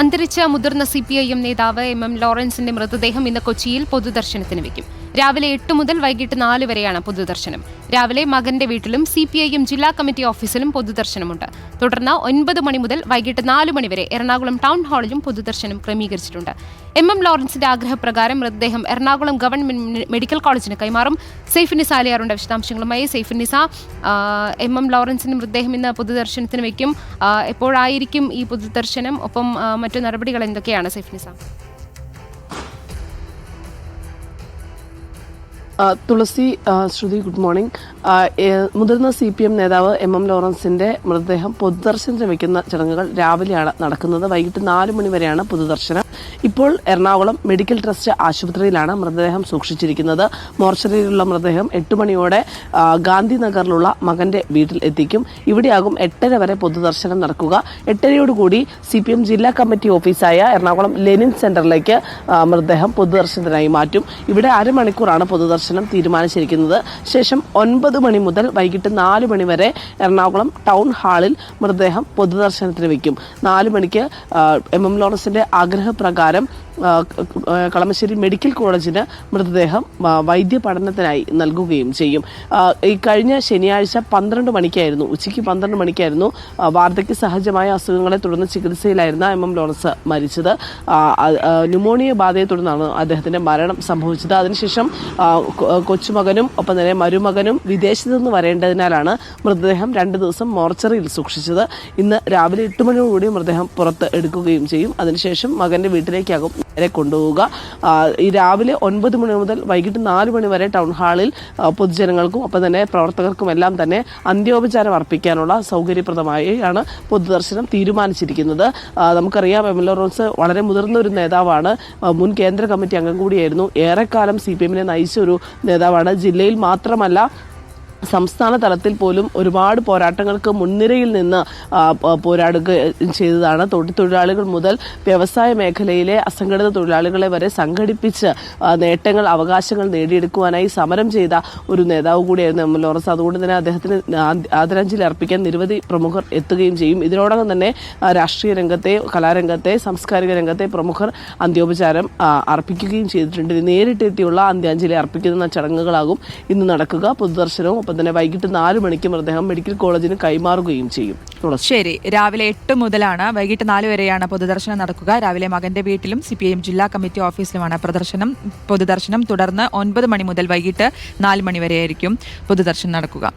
അന്തരിച്ച മുതിർന്ന C P I M നേതാവ് എം എം ലോറൻസിന്റെ മൃതദേഹം ഇന്ന് കൊച്ചിയിൽ പൊതുദർശനത്തിന് വെക്കും. രാവിലെ എട്ട് മുതൽ വൈകിട്ട് നാല് വരെയാണ് പൊതുദർശനം. രാവിലെ മകന്റെ വീട്ടിലും സി പി ഐ എം ജില്ലാ കമ്മിറ്റി ഓഫീസിലും പൊതുദർശനമുണ്ട്. തുടർന്ന് ഒൻപത് മണി മുതൽ വൈകിട്ട് നാല് മണിവരെ എറണാകുളം ടൗൺ ഹാളിലും പൊതുദർശനം ക്രമീകരിച്ചിട്ടുണ്ട്. എം എം ലോറൻസിന്റെ ആഗ്രഹപ്രകാരം മൃതദേഹം എറണാകുളം ഗവൺമെന്റ് മെഡിക്കൽ കോളേജിന് കൈമാറും. സൈഫിനിസ അലിയാറുണ്ട് വിശദാംശങ്ങളുമായി. സൈഫ് നിസ എം എം ലോറൻസിന്റെ മൃതദേഹം ഇന്ന് പൊതുദർശനത്തിന് വയ്ക്കും എപ്പോഴായിരിക്കും ഈ പൊതുദർശനം? ഒപ്പം മറ്റു നടപടികൾ എന്തൊക്കെയാണ് സൈഫിനിസ ആ, തുളസി ശ്രുതി ഗുഡ് മോർണിംഗ്. മുതിർന്ന സി പി എം നേതാവ് എം എം ലോറൻസിന്റെ മൃതദേഹം പൊതുദർശനത്തിന് വയ്ക്കുന്ന ചടങ്ങുകൾ രാവിലെയാണ് നടക്കുന്നത്. വൈകിട്ട് നാല് മണി വരെയാണ് പൊതുദർശനം. ഇപ്പോൾ എറണാകുളം മെഡിക്കൽ ട്രസ്റ്റ് ആശുപത്രിയിലാണ് മൃതദേഹം സൂക്ഷിച്ചിരിക്കുന്നത്. മോർച്ചറിയിലുള്ള മൃതദേഹം എട്ട് മണിയോടെ ഗാന്ധിനഗറിലുള്ള മകന്റെ വീട്ടിൽ എത്തിക്കും. ഇവിടെയാകും എട്ടര വരെ പൊതുദർശനം നടക്കുക. എട്ടരയോടുകൂടി സി പി എം ജില്ലാ കമ്മിറ്റി ഓഫീസായ എറണാകുളം ലെനിൻ സെന്ററിലേക്ക് മൃതദേഹം പൊതുദർശനത്തിനായി മാറ്റും. ഇവിടെ അരമണിക്കൂറാണ് പൊതുദർശനം തീരുമാനിച്ചിരിക്കുന്നത്. ശേഷം ഒൻപത് മണി മുതൽ വൈകിട്ട് നാല് മണി വരെ എറണാകുളം ടൗൺ ഹാളിൽ മൃതദേഹം പൊതുദർശനത്തിന് വയ്ക്കും നാല് മണിക്ക് എം എം ലോറൻസിന്റെ ആഗ്രഹപ്രകാരം ആ, കളമശ്ശേരി മെഡിക്കൽ കോളേജിന് മൃതദേഹം വൈദ്യ പഠനത്തിനായി നൽകുകയും ചെയ്യും. ഈ കഴിഞ്ഞ ശനിയാഴ്ച പന്ത്രണ്ട് മണിക്കായിരുന്നു ഉച്ചയ്ക്ക് പന്ത്രണ്ട് മണിക്കായിരുന്നു വാർദ്ധക്യ സഹജമായ അസുഖങ്ങളെ തുടർന്ന് ചികിത്സയിലായിരുന്ന എം എം ലോറൻസ് മരിച്ചത്. ന്യൂമോണിയ ബാധയെ തുടർന്നാണ് അദ്ദേഹത്തിന്റെ മരണം സംഭവിച്ചത്. അതിനുശേഷം കൊച്ചുമകനും ഒപ്പം തന്നെ മരുമകനും വിദേശത്തു നിന്ന് വരേണ്ടതിനാലാണ് മൃതദേഹം രണ്ട് ദിവസം മോർച്ചറിയിൽ സൂക്ഷിച്ചത്. ഇന്ന് രാവിലെ എട്ട് മണിയോടുകൂടി മൃതദേഹം പുറത്ത് എടുക്കുകയും ചെയ്യും. അതിനുശേഷം മകന്റെ വീട്ടിലേക്കാകും വരെ കൊണ്ടുപോവുക. ഈ രാവിലെ ഒൻപത് മണി മുതൽ വൈകിട്ട് നാല് മണി വരെ ടൗൺ ഹാളിൽ പൊതുജനങ്ങൾക്കും ഒപ്പം തന്നെ പ്രവർത്തകർക്കും എല്ലാം തന്നെ അന്ത്യോപചാരം അർപ്പിക്കാനുള്ള സൗകര്യപ്രദമായാണ് പൊതുദർശനം തീരുമാനിച്ചിരിക്കുന്നത്. നമുക്കറിയാം എം എൽ എ റോൺസ് വളരെ മുതിർന്ന ഒരു നേതാവാണ് മുൻ കേന്ദ്ര കമ്മിറ്റി അംഗം കൂടിയായിരുന്നു. ഏറെക്കാലം സി പി എമ്മിനെ നയിച്ച ഒരു നേതാവാണ്. ജില്ലയിൽ മാത്രമല്ല സംസ്ഥാന തലത്തിൽ പോലും ഒരുപാട് പോരാട്ടങ്ങൾക്ക് മുൻനിരയിൽ നിന്ന് പോരാടുക ചെയ്തതാണ്. തൊഴിലാളികൾ മുതൽ വ്യവസായ മേഖലയിലെ അസംഘടിത തൊഴിലാളികളെ വരെ സംഘടിപ്പിച്ച് നേട്ടങ്ങൾ അവകാശങ്ങൾ നേടിയെടുക്കുവാനായി സമരം ചെയ്ത ഒരു നേതാവ് കൂടിയായിരുന്നു എം. ലോറൻസ്. അതുകൊണ്ട് തന്നെ അദ്ദേഹത്തിന് ആദരാഞ്ജലി അർപ്പിക്കാൻ നിരവധി പ്രമുഖർ എത്തുകയും ചെയ്യും. ഇതിനോടകം തന്നെ രാഷ്ട്രീയ രംഗത്തെ കലാരംഗത്തെ സാംസ്കാരിക രംഗത്തെ പ്രമുഖർ അന്ത്യോപചാരം അർപ്പിക്കുകയും ചെയ്തിട്ടുണ്ട്. നേരിട്ടെത്തിയുള്ള അന്ത്യാഞ്ജലി അർപ്പിക്കുന്ന ചടങ്ങുകളാകും ഇന്ന് നടക്കുക. പൊതുദർശനവും ഒപ്പം തന്നെ വൈകിട്ട് നാല് മണിക്ക് മൃതദേഹം മെഡിക്കൽ കോളേജിന് കൈമാറുകയും ചെയ്യും. ശരി. രാവിലെ എട്ട് മുതലാണ് വൈകിട്ട് നാല് വരെയാണ് പൊതുദർശനം നടക്കുക. രാവിലെ മകന്റെ വീട്ടിലും സി ജില്ലാ കമ്മിറ്റി ഓഫീസിലുമാണ് പ്രദർശനം പൊതുദർശനം. തുടർന്ന് ഒൻപത് മണി മുതൽ വൈകിട്ട് നാല് മണി വരെയായിരിക്കും പൊതുദർശനം നടക്കുക.